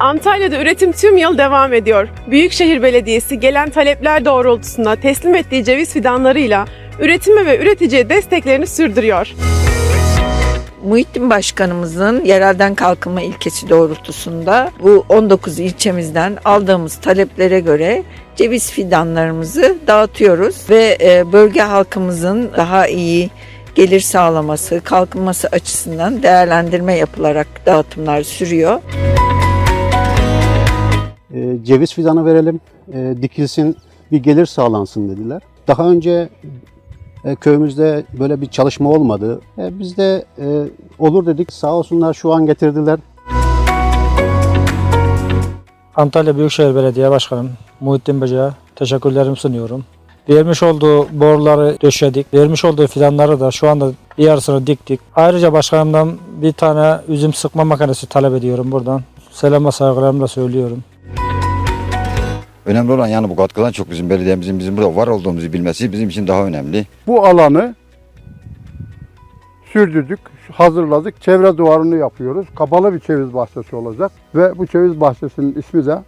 Antalya'da üretim tüm yıl devam ediyor. Büyükşehir Belediyesi gelen talepler doğrultusunda teslim ettiği ceviz fidanlarıyla üretime ve üreticiye desteklerini sürdürüyor. Muhittin Başkanımızın yerelden kalkınma ilkesi doğrultusunda bu 19 ilçemizden aldığımız taleplere göre ceviz fidanlarımızı dağıtıyoruz ve e, bölge halkımızın daha iyi gelir sağlaması, kalkınması açısından değerlendirme yapılarak dağıtımlar sürüyor. E, ceviz fidanı verelim, e, dikilsin, bir gelir sağlansın dediler. Daha önce e, köyümüzde böyle bir çalışma olmadı. E, biz de e, olur dedik, sağ olsunlar şu an getirdiler. Antalya Büyükşehir Belediye Başkanım Muhittin Böce'ye teşekkürlerimi sunuyorum. Vermiş olduğu boruları döşedik. Vermiş olduğu fidanları da şu anda bir yarısını diktik. Ayrıca başkanımdan bir tane üzüm sıkma makinesi talep ediyorum buradan. Selam saygılarımla söylüyorum. Önemli olan yani bu katkıdan çok bizim belediyemizin bizim burada var olduğumuzu bilmesi bizim için daha önemli. bu alanı sürdürdük, hazırladık. Çevre duvarını yapıyoruz. Kapalı bir ceviz bahçesi olacak. Ve bu ceviz bahçesinin ismi de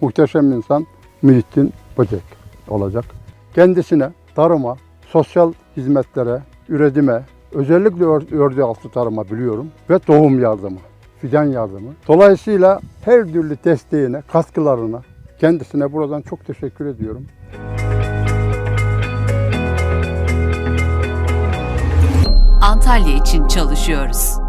muhteşem insan Muhittin Böcek olacak. Kendisine tarıma, sosyal hizmetlere, üretime, özellikle ör- ördü altı tarıma biliyorum ve tohum yardımı, fidan yardımı. Dolayısıyla her türlü desteğine, katkılarına kendisine buradan çok teşekkür ediyorum. Antalya için çalışıyoruz.